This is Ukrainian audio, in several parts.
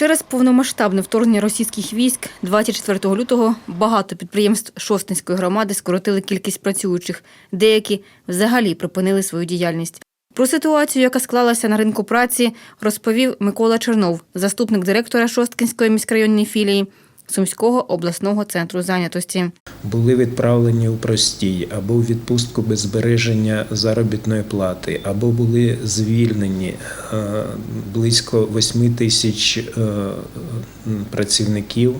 Через повномасштабне вторгнення російських військ 24 лютого багато підприємств Шостинської громади скоротили кількість працюючих. Деякі взагалі припинили свою діяльність. Про ситуацію, яка склалася на ринку праці, розповів Микола Чернов, заступник директора Шосткинської міськрайонної філії Сумського обласного центру зайнятості. були відправлені у простій або у відпустку без збереження заробітної плати, або були звільнені е, близько 8 тисяч е, працівників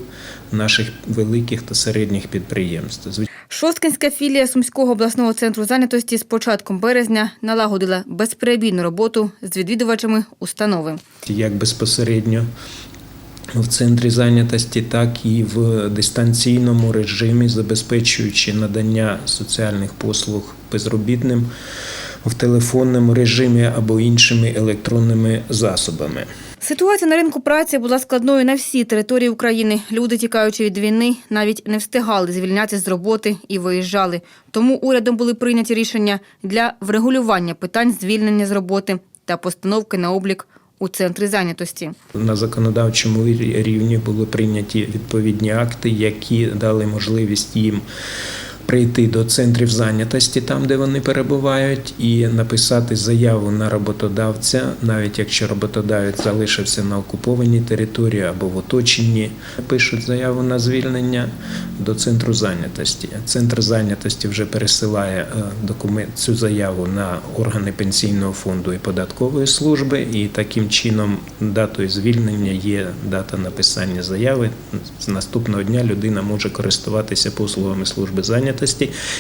наших великих та середніх підприємств. Шосткинська філія Сумського обласного центру зайнятості з початком березня налагодила безперебійну роботу з відвідувачами установи. Як безпосередньо в центрі зайнятості, так і в дистанційному режимі, забезпечуючи надання соціальних послуг безробітним в телефонному режимі або іншими електронними засобами. Ситуація на ринку праці була складною на всій території України. Люди, тікаючи від війни, навіть не встигали звільнятися з роботи і виїжджали. Тому урядом були прийняті рішення для врегулювання питань звільнення з роботи та постановки на облік у центрі зайнятості. На законодавчому рівні були прийняті відповідні акти, які дали можливість їм прийти до центрів зайнятості, там де вони перебувають, і написати заяву на роботодавця, навіть якщо роботодавець залишився на окупованій території або в оточенні, пишуть заяву на звільнення до центру зайнятості. Центр зайнятості вже пересилає е, документ цю заяву на органи пенсійного фонду і податкової служби, і таким чином датою звільнення є дата написання заяви. З наступного дня людина може користуватися послугами служби зайнятості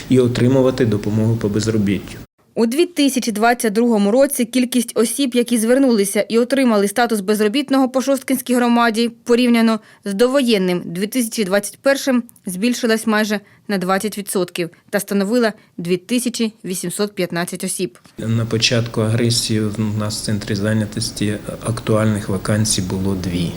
і отримувати допомогу по безробіттю. У 2022 році кількість осіб, які звернулися і отримали статус безробітного по Шосткинській громаді, порівняно з довоєнним 2021 збільшилась майже на 20% та становила 2815 осіб. На початку агресії у нас в центрі зайнятості актуальних вакансій було дві.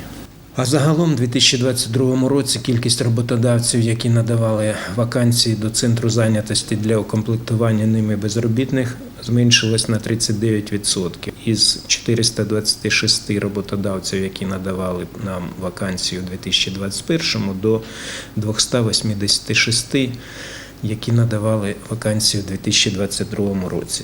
А загалом у 2022 році кількість роботодавців, які надавали вакансії до центру зайнятості для укомплектування ними безробітних, зменшилась на 39%. Із 426 роботодавців, які надавали нам вакансії у 2021 до 286, які надавали вакансії у 2022 році.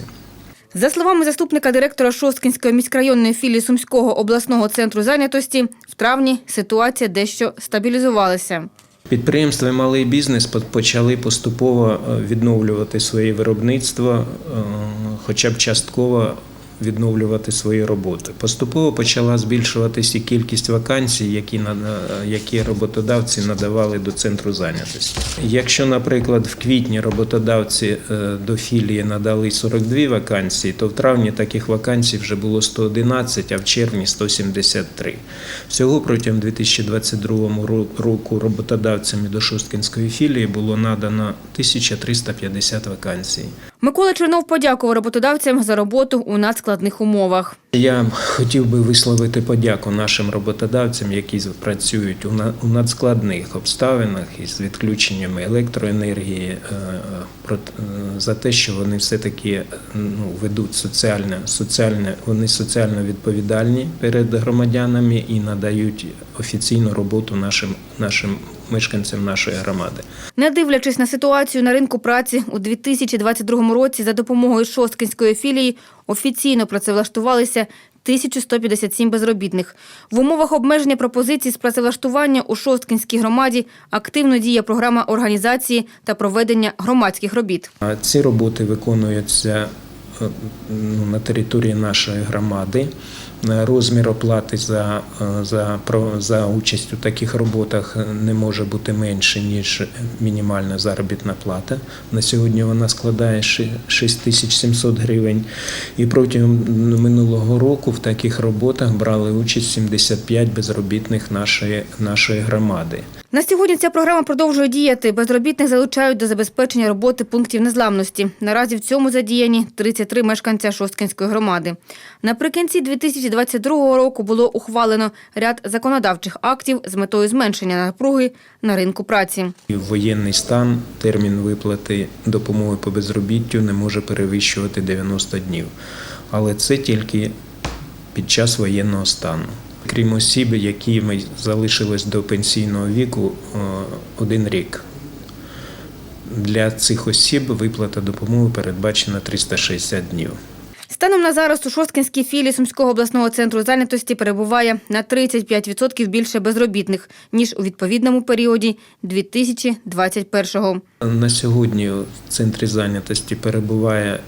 За словами заступника директора Шосткінської міськрайонної філії Сумського обласного центру зайнятості, в травні ситуація дещо стабілізувалася. Підприємства і малий бізнес почали поступово е, відновлювати своє виробництво, е, хоча б частково відновлювати свої роботи. Поступово почала збільшуватися і кількість вакансій, які, які роботодавці надавали до центру зайнятості. Якщо, наприклад, в квітні роботодавці е, до філії надали 42 вакансії, то в травні таких вакансій вже було 111, а в червні 173. Всього протягом 2022 ро- року роботодавцями до Шосткинської філії було надано 1350 вакансій. Микола Чернов подякував роботодавцям за роботу у надскладних умовах. Я хотів би висловити подяку нашим роботодавцям, які працюють у на- у надскладних обставинах із відключеннями електроенергії, е, е, за те, що вони все-таки е, ну, ведуть соціальне, соціальне, вони соціально відповідальні перед громадянами і надають офіційну роботу нашим, нашим мешканцям нашої громади. Не дивлячись на ситуацію на ринку праці, у 2022 році за допомогою Шосткинської філії офіційно працевлаштувалися 1157 безробітних. В умовах обмеження пропозицій з працевлаштування у Шосткинській громаді активно діє програма організації та проведення громадських робіт. Ці роботи виконуються на території нашої громади. Е, Розмір оплати за, е, за, за участь у таких роботах не може бути менше, ніж мінімальна заробітна плата. На сьогодні вона складає ши- 6700 гривень. І протягом минулого року в таких роботах брали участь 75 безробітних нашої, нашої громади. На сьогодні ця програма продовжує діяти. Безробітних залучають до забезпечення роботи пунктів незламності. Наразі в цьому задіяні 33 мешканця Шосткинської громади. Наприкінці 2022 року було ухвалено ряд законодавчих актів з метою зменшення напруги на ринку праці. Воєнний стан термін виплати допомоги по безробіттю не може перевищувати 90 днів. Але це тільки під час воєнного стану. Крім осіб, які ми залишились до пенсійного віку е, один рік. Для цих осіб виплата допомоги передбачена 360 днів. Станом на зараз у Шосткинській філії Сумського обласного центру зайнятості перебуває на 35% більше безробітних, ніж у відповідному періоді 2021-го. На сьогодні в центрі зайнятості перебуває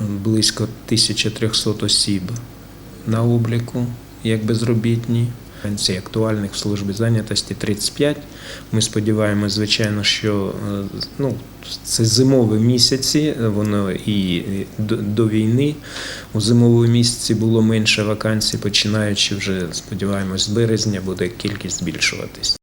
близько 1300 осіб на обліку як безробітні. Пенсії актуальних в службі зайнятості 35. Ми сподіваємося, звичайно, що е, ну, це зимові місяці, воно і до, до війни. У зимовому місяці було менше вакансій, починаючи вже, сподіваємось, з березня буде кількість збільшуватись.